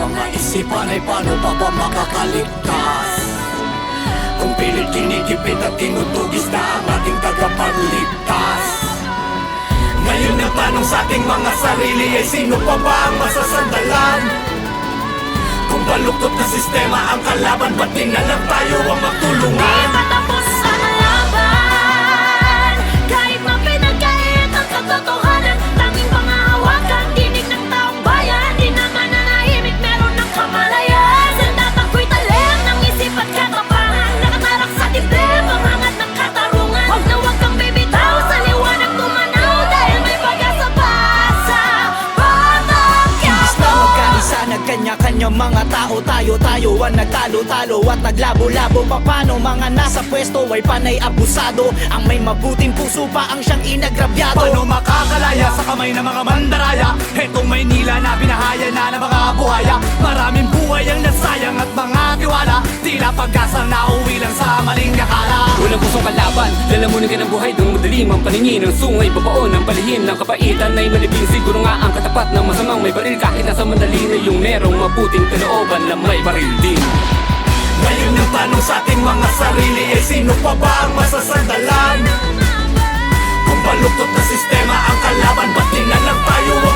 mga isipan ay paano pa ba makakaligtas? Kung pilit kinikipit at tinutugis na ang ating tagapagligtas. Ngayon ang tanong sa ating mga sarili ay sino pa ba ang masasandalan? Kung baluktot na sistema ang kalaban Ba't di na tayo ang magtulungan Nagkanya-kanya mga tao Tayo-tayo ang nagtalo-talo At naglabo-labo. Paano mga nasa pwesto Ay panay abusado? Ang may mabuting puso pa Ang siyang inagrabyado. Paano makakalaya sa kamay ng mga mandaraya? Hetong Maynila na binahaya na ng mga buhaya. Maraming buhay ang nasayang at mga tiwala. Tila pag-asa na uwi lang sa maling akala. Walang pusong kalaban Lalamunin ka ng buhay. Dung madalim ang paningin Ang sungay babaon Ang palihim ng kapaitan ay malibing Siguro nga ang katapat ng masamang may baril. Kahit nasa mandali na yung merong mabuting kalooban Na may baril din. Ngayon ang tanong sa ating mga sarili Eh sino pa ba ang masasandalan Kung baluktot na sistema ang kalaban Ba't na lang tayo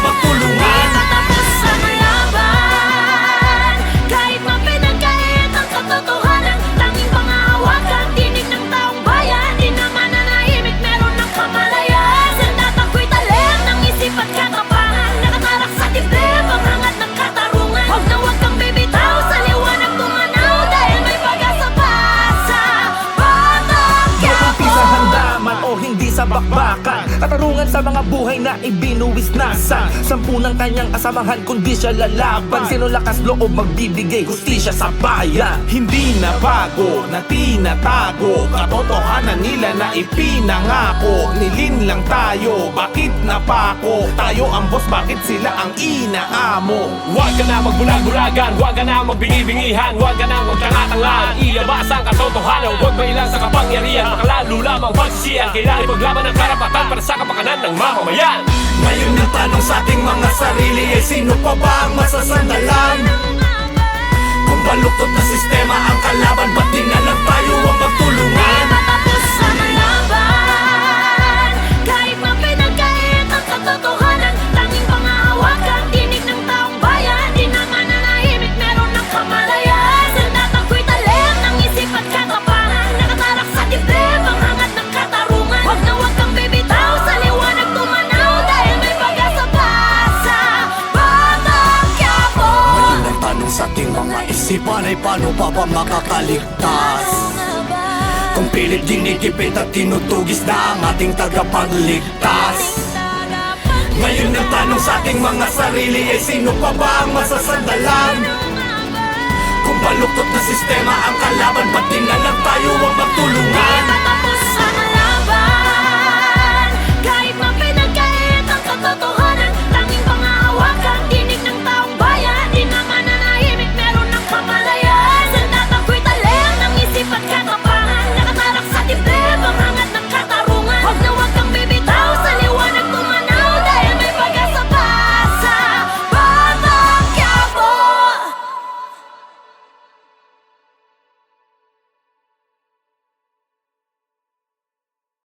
sa bakbakan Katarungan sa mga buhay na ibinuwis nasa Sampu ng kanyang asamahan kundi siya lalaban. Sino lakas loob magbibigay hustisya sa bayan? Hindi na bago na tinatago Katotohanan nila na ipinangako. Nilin lang tayo, bakit napako? Tayo ang boss, bakit sila ang inaamo? Huwag ka na magbulag-bulagan Huwag ka na magbingi-bingihan Huwag ka na magtanga-tangahan. Ilabas ang katotohanan Huwag mailang sa kapangyarihan Lamang pagsisiyan Kailangan ipaglaban ang karapatan Para sa kapakanan ng mamamayan. Ngayon ang tanong sa ating mga sarili Eh sino pa ba ang masasandalan Kung baluktot na sistema ang kalaban Ba't ating mga isipan Ay paano pa ba makakaligtas? Kung pilit ginikipit at tinutugis na ang ating tagapagligtas. Ngayon ang tanong sa ating mga sarili Eh sino pa ba ang masasandalan? Kung baluktot na sistema ang kalaban Ba't na tayo ang magtulungan